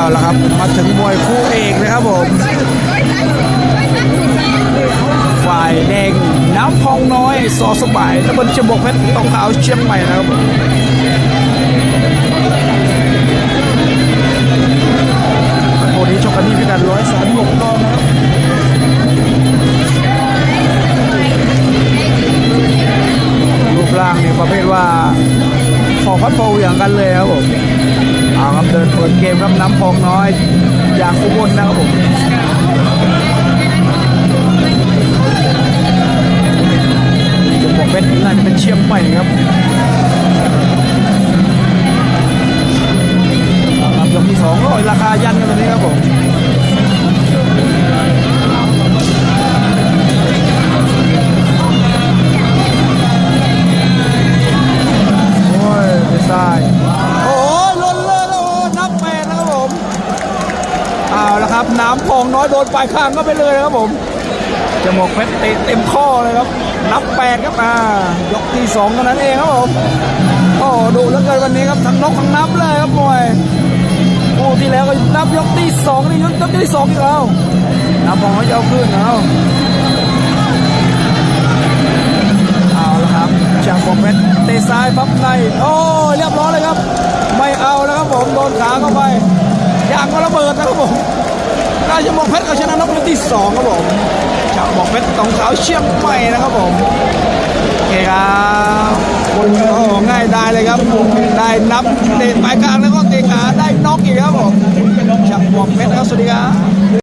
เอาละครับ มาถึงมวยคู่เอกนะครับผม ฝ่ายแดงน้ำพองน้อยสอสบายตะบนเชบกเพชรตองขาวเชียงใหม่นะครับผมโอ้นี้ชกกันที่พิกัดร้อยสามหกปอนนะครับรูปร่างเนี่ยประเภทว่าพอพัดพอเหวี่ยงกันเลยครับผม เอาครับเดินเปิดเกมครับน้ำพองน้อย จากอุบลนะครับผมจะบอกเป็นน่าจะเป็นเชียงใหม่ครับเอาครับยกที่สองร้อยราคายันกันตอนนี้ครับผม เอาละครับ น้ำพองน้อยโดนปลายข้างก็ไปเลยนะครับผมจมูกเพชรเตะเต็มข้อเลยครับ นับแปดครับอ่ายกที่สองเท่านั้นเองครับผมโอ้ดูแล้วเกินวันนี้ครับทั้งนกทั้งนับเลยครับมวยคู่ที่แล้วก็นับยกที่สองนี่ยกยกที่สองอีกแล้วนับมองเขาจะเอาขึ้นเอาเอาละครับจากบกเพชรเตะซ้ายพับในโอ้เรียบร้อยเลยครับ ไม่เอาแล้วครับผมโดนขาเข้าไปยางก็ระเบิดนะครับผม ราชมงเพชรเอาชนะนอกเป็นที่สองครับผมจากบอกเพชรตองขาวเชียงใหม่นะครับผมโอเคครับโอ้ง่ายได้เลยครับได้นับเตะปลายกลางแล้วก็เตะขาได้น็อกอีกครับผมจากบอกเพชรครับสวัสดีครับ